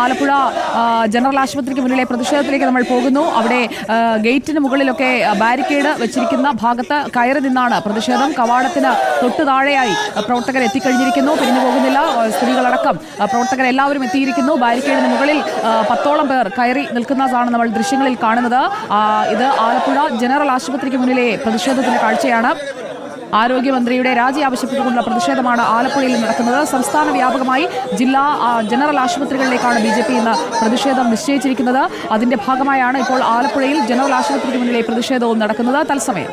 Alappuzha general ആശുപത്രിക്ക് മുന്നിലെ പ്രതിഷേധത്തിലേക്ക് നമ്മൾ പോകുന്നു. അവിടെ ഗേറ്റിന് മുകളിലൊക്കെ ബാരിക്കേഡ് വെച്ചിരിക്കുന്ന ഭാഗത്ത് കയറി നിന്നാണ് പ്രതിഷേധം. കവാടത്തിന് തൊട്ടു താഴെയായി പ്രവർത്തകർ എത്തിക്കഴിഞ്ഞിരിക്കുന്നു. പിരിഞ്ഞു പോകുന്നില്ല. സ്ത്രീകളടക്കം പ്രവർത്തകർ എല്ലാവരും എത്തിയിരിക്കുന്നു. ബാരിക്കേഡിന് മുകളിൽ പത്തോളം പേർ കയറി നിൽക്കുന്നതാണ് നമ്മൾ ദൃശ്യങ്ങളിൽ കാണുന്നത്. ഇത് ആലപ്പുഴ ജനറൽ ആശുപത്രിക്ക് മുന്നിലെ പ്രതിഷേധത്തിന്റെ കാഴ്ചയാണ്. ആരോഗ്യമന്ത്രിയുടെ രാജി ആവശ്യപ്പെട്ടുകൊണ്ടുള്ള പ്രതിഷേധമാണ് ആലപ്പുഴയിൽ നടക്കുന്നത്. സംസ്ഥാന വ്യാപകമായി ജില്ലാ ജനറൽ ആശുപത്രികളിലേക്കാണ് ബി ജെ പി ഇന്ന് പ്രതിഷേധം നിശ്ചയിച്ചിരിക്കുന്നത്. അതിന്റെ ഭാഗമായാണ് ഇപ്പോൾ ആലപ്പുഴയിൽ ജനറൽ ആശുപത്രിക്ക് മുന്നിലെ പ്രതിഷേധവും നടക്കുന്നത്. തത്സമയം.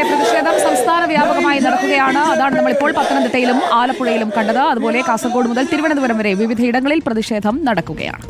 പ്രതിഷേധം സംസ്ഥാന വ്യാപകമായി നടക്കുകയാണ്. അതാണ് നമ്മളിപ്പോൾ പത്തനംതിട്ടയിലും ആലപ്പുഴയിലും കണ്ടത്. അതുപോലെ കാസർഗോഡ് മുതൽ തിരുവനന്തപുരം വരെ വിവിധയിടങ്ങളിൽ പ്രതിഷേധം നടക്കുകയാണ്.